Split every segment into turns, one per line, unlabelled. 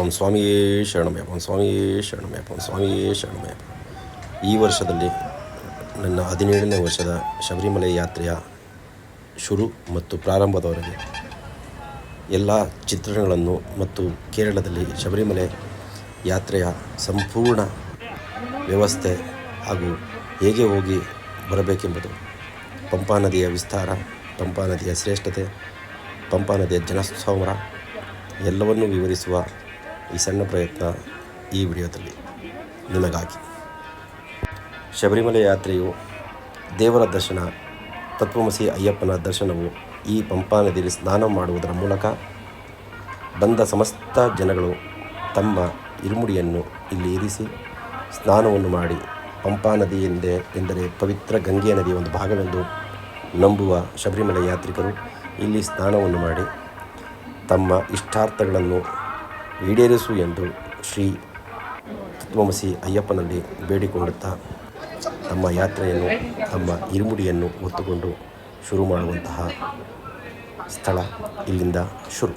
ಓಂ ಸ್ವಾಮಿಯೇ ಶರಣಮಯ ಓಂ ಸ್ವಾಮಿಯೇ ಶರಣಮಯ ಓಂ ಸ್ವಾಮಿಯೇ ಶರಣಮಯ ಈ ವರ್ಷದಲ್ಲಿ ನನ್ನ ಹದಿನೇಳನೇ ವರ್ಷದ ಶಬರಿಮಲೆ ಯಾತ್ರೆಯ ಶುರು ಮತ್ತು ಪ್ರಾರಂಭದವರೆಗೆ ಎಲ್ಲ ಚಿತ್ರಣಗಳನ್ನು ಮತ್ತು ಕೇರಳದಲ್ಲಿ ಶಬರಿಮಲೆ ಯಾತ್ರೆಯ ಸಂಪೂರ್ಣ ವ್ಯವಸ್ಥೆ ಹಾಗೂ ಹೇಗೆ ಹೋಗಿ ಬರಬೇಕೆಂಬುದು, ಪಂಪಾ ನದಿಯ ವಿಸ್ತಾರ, ಪಂಪಾ ನದಿಯ ಶ್ರೇಷ್ಠತೆ, ಪಂಪಾ ನದಿಯ ಜನಸ್ತೋಮರ ಎಲ್ಲವನ್ನೂ ವಿವರಿಸುವ ಈ ಸಣ್ಣ ಪ್ರಯತ್ನ ಈ ವಿಡಿಯೋದಲ್ಲಿ ನಿಮಗಾಗಿ. ಶಬರಿಮಲೆ ಯಾತ್ರೆಯು ದೇವರ ದರ್ಶನ, ತತ್ವಮಸಿ ಅಯ್ಯಪ್ಪನ ದರ್ಶನವು ಈ ಪಂಪಾ ನದಿಯಲ್ಲಿ ಸ್ನಾನ ಮಾಡುವುದರ ಮೂಲಕ ಬಂದ ಸಮಸ್ತ ಜನಗಳು ತಮ್ಮ ಇರುಮುಡಿಯನ್ನು ಇಲ್ಲಿ ಇರಿಸಿ ಸ್ನಾನವನ್ನು ಮಾಡಿ ಪಂಪಾ ನದಿ ಎಂದೇ ಎಂದರೆ ಪವಿತ್ರ ಗಂಗೆಯ ನದಿಯ ಒಂದು ಭಾಗವೆಂದು ನಂಬುವ ಶಬರಿಮಲೆ ಯಾತ್ರಿಕರು ಇಲ್ಲಿ ಸ್ನಾನವನ್ನು ಮಾಡಿ ತಮ್ಮ ಇಷ್ಟಾರ್ಥಗಳನ್ನು ಈಡೇರಿಸು ಎಂದು ಶ್ರೀ ತತ್ವಮಸಿ ಅಯ್ಯಪ್ಪನಲ್ಲಿ ಬೇಡಿಕೊಳ್ಳುತ್ತಾ ತಮ್ಮ ಯಾತ್ರೆಯನ್ನು, ತಮ್ಮ ಇರುಮುಡಿಯನ್ನು ಹೊತ್ತುಕೊಂಡು ಶುರು ಮಾಡುವಂತಹ ಸ್ಥಳ ಇಲ್ಲಿಂದ ಶುರು.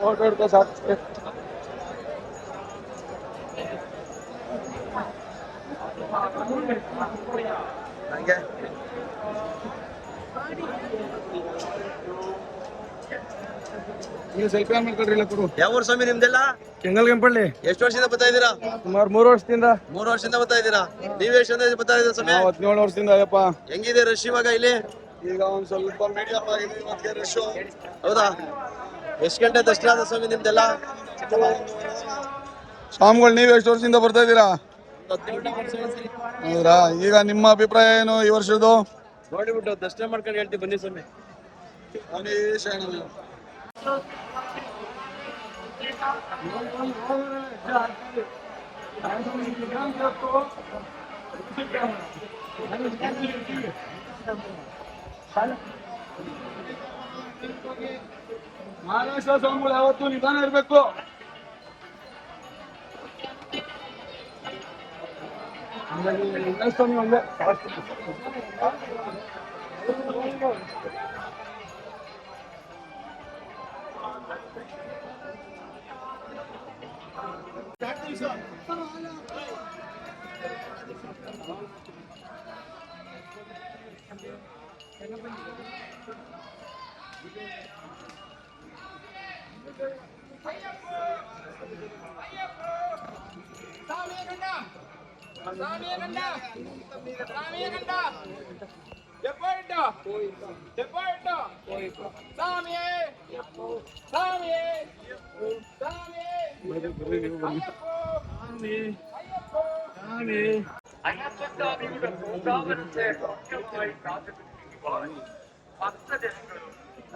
ಹಿಡ್ಕೊ ಸಾಕು
ಹಂಗೆ
ನೀವು ಸೆಲ್ಫಿ ಆನ್ ಮಾಡ್ಕೊಳ್ರಿ ಇಲ್ಲ ಕೊಡು
ಯಾವ ಊರು ಸ್ವಾಮಿ ನಿಮ್ದೆಲ್ಲ?
ಕೆಂಗಲ್ ಕೆಂಪಳ್ಳಿ.
ಎಷ್ಟು ವರ್ಷದಿಂದ ಬರ್ತಾ ಇದ್ದೀರಾ?
ಸುಮಾರು ಮೂರು ವರ್ಷದಿಂದ.
ಮೂರು ವರ್ಷದಿಂದ ಬರ್ತಾ ಇದ್ದೀರಾ?
ನೀವ್
ಎಷ್ಟು ವರ್ಷದಿಂದ ಬರ್ತಾ ಇದ್ದೀರಾ
ಸ್ವಾಮಿ? ಹದಿನೇಳು ವರ್ಷದಿಂದ ಅಯ್ಯಪ್ಪ.
ಹೆಂಗಿದೆ ರಶ್ ಇವಾಗ ಇಲ್ಲಿ?
ಈಗ ಒಂದ್ ಸ್ವಲ್ಪ ಮೀಡಿಯಾ ಆಗಿದೆ ಇವತ್ತಿಗೆ ರಶ್
ಹೌದಾ? ಎಷ್ಟು ಗಂಟೆ ದರ್ಶನ ಆದ ಸ್ವಾಮಿ ನಿಮ್ದೆಲ್ಲ?
ಸ್ವಾಮಿಗಳು ನೀವು ಎಷ್ಟು ವರ್ಷದಿಂದ ಬರ್ತಾ ಇದ್ದೀರಾ? ಹೌದ್ರಾ ಈಗ ನಿಮ್ಮ ಅಭಿಪ್ರಾಯ ಏನು ಈ ವರ್ಷದ್ದು?
ನೋಡಿಬಿಟ್ಟು ದರ್ಶನ ಮಾಡ್ಕೊಂಡು ಹೇಳ್ತೀವಿ ಬನ್ನಿ ಸ್ವಾಮಿ.
ಮಹಾರಾಷ್ಟ್ರ ಸ್ವಾಮಿಗಳು ಯಾವತ್ತು ನಿಧಾನ ಇರಬೇಕು ಸ್ವಾಮಿ ಒಂದೇ
சாமிய கண்டா சாமிய கண்டா எப்போயிட்டோ எப்போயிட்டோ சாமியே சாமியே சாமியே ஐயப்போ ஐயப்போ சாமி
ஐயப்ப சாமியோட கோதாவரத்தை பக்கமாய் காத்துக்கிட்டு பக்த ஜனங்கள்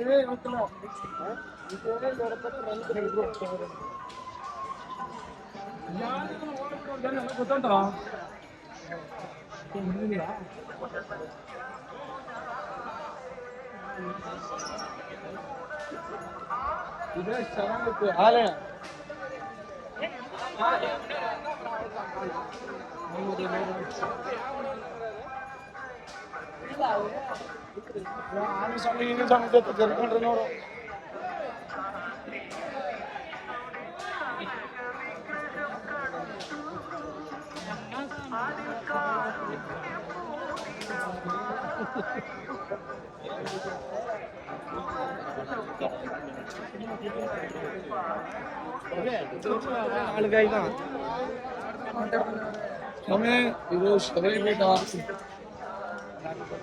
ఇవే ఉంటున్నాం ఇంకేమే దొరకదు రెండు గుర్తుంటారా ఇదే చాలా ఆలయం Thank you. ನಾನು ಸಣ್ಣ ಇನ್ನೂ ಸಣ್ಣ ಜರ್ಕೊಂಡ್ರೆ ನೋಡು
ಆಳುಗೈದ
ಒಮ್ಮೆ ಇದು ಶಬರಿ ಬೇಟ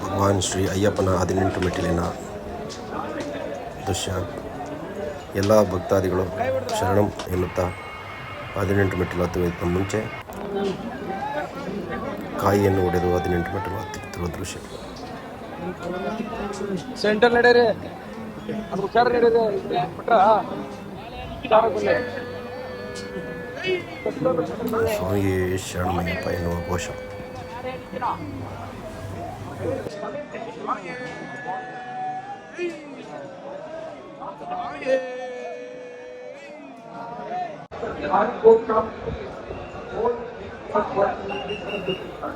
ಭಗವಾನ್ ಶ್ರೀ ಅಯ್ಯಪ್ಪನ ಹದಿನೆಂಟು ಮೆಟ್ಟಿಲಿನ ದೃಶ್ಯ ಎಲ್ಲ ಭಕ್ತಾದಿಗಳು ಶರಣಂ ಎನ್ನುತ್ತಾ ಹದಿನೆಂಟು ಮೆಟ್ಟಿಲು ಹತ್ತುವುದಕ್ಕಿಂತ ಮುಂಚೆ ಕಾಯಿಯನ್ನು ಒಡೆದು ಹದಿನೆಂಟು ಮೆಟ್ಟಿಲು ಹತ್ತುತ್ತಿರುವ ದೃಶ್ಯ.
ಸೆಂಟರ್ ಹುಷಾರ್ ಬಿಟ್ರ
ಸ್ವಾಮಿಯೇ ಶರಣಮಯ್ಯಪ್ಪ ಎನ್ನುವ ಘೋಷ.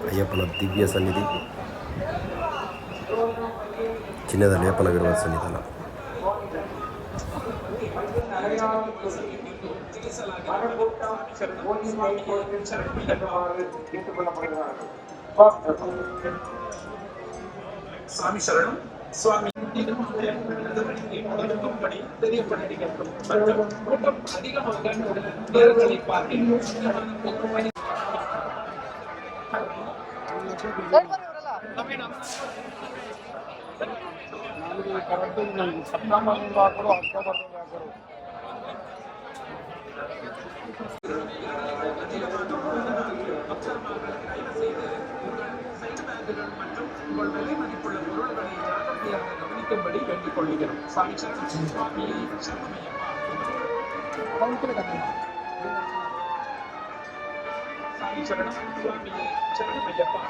ಅಯ್ಯಪ್ಪನ ದಿವ್ಯ ಸನ್ನಿಧಿ ಚಿನ್ನದ ಲೇಪನವಿರುವ ಸನ್ನಿಧಾನ
ಸ್ವಾಮಿ ಶರಣು சுவாமி படி தெரியப்படி கூட்டம் அதிகமாக மற்றும் உங்கள் விலை மதிப்பு கவனிக்கும்படி வேண்டிக் கொள்கிறோம் சாமி சரணம் சுவாமி சரணமையப்பா சாமி சரணம் சுவாமி சரணமையப்பா